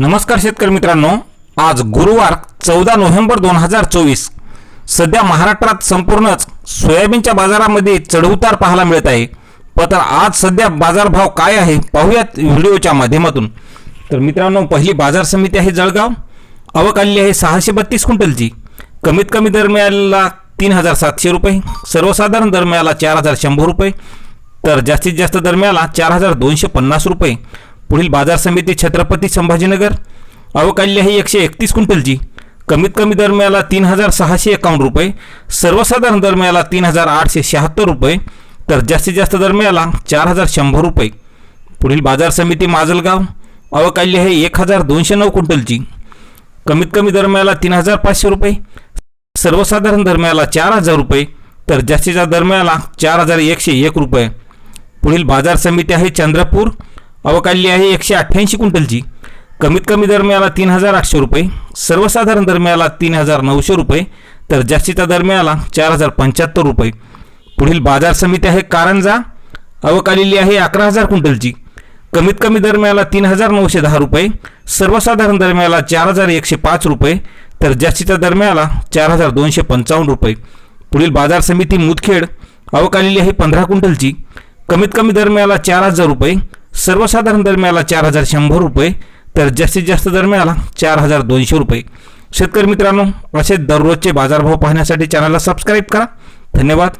नमस्कार शेतकरी मित्रांनो आज गुरुवार चौदा नोव्हेंबर दोन हजार चोवीस. सध्या महाराष्ट्रात संपूर्णच सोयाबीनच्या बाजारामध्ये चढउतार पाहायला मिळत आहे. पण आज सध्या बाजारभाव काय आहे पाहूयात व्हिडिओच्या माध्यमातून. तर मित्रांनो पहिली बाजार समिती आहे जळगाव. आवक आलेली आहे सहाशे बत्तीस क्विंटलची. कमीत कमी दर मिळाला तीन हजार सातशे रुपये. सर्वसाधारण दर मिळाला चार हजार शंभर रुपये. तर जास्तीत जास्त दर मिळाला चार हजार दोनशे पन्नास रुपये. पुढील बाजार समिती छत्रपती संभाजीनगर. अवकाल्य ही एकशे एकतीस क्विंटलची. कमीत कमी दर मिळाला तीन हजार सहाशे एकावन्न रुपये. सर्वसाधारण दर मिळाला तीन हजार आठशे शहात्तर रुपये. तर जास्तीत जास्त दर मिळाला चार हजार शंभर रुपये. पुढील बाजार समिती माजलगाव. अवकाल्य हे एक हजार दोनशे नऊ क्विंटलची. कमीत कमी दर मिळाला तीन हजार पाचशे रुपये. सर्वसाधारण दर मिळाला चार हजार रुपये. तर जास्तीचा दर मिळाला चार हजार एकशे एक रुपये. पुढील बाजार समिती आहे चंद्रपूर. अवकाळली आहे एकशे अठ्ठ्याऐंशी क्विंटलची. कमीत कमी दर मिळाला तीन हजार आठशे रुपये सर्वसाधारण दर मिळाला तीन हजार नऊशे रुपये तर जास्तीचा दर मिळाला चार हजार पंच्याहत्तर रुपये. पुढील बाजार समिती आहे कारंजा अवकालेली आहे अकरा हजार क्विंटलची. कमीत कमी दर मिळाला तीन हजार नऊशे दहा रुपये सर्वसाधारण दर मिळाला चार हजार एकशे पाच रुपये तर जास्तीचा दर मिळाला चार हजार दोनशे पंचावन्न रुपये. पुढील बाजार समिती मुदखेड अवकालेली आहे पंधरा क्विंटलची. कमीत कमी दर मिळाला चार हजार रुपये सर्वसाधारण दर मिळाला चार हजार शंभर रुपये तर जास्तीत जास्त दर मिळाला चार हजार दोनशे रुपये. शेतकरी मित्रांनो असे दररोजचे बाजारभाव पाहण्यासाठी चॅनलला सबस्क्राईब करा. धन्यवाद.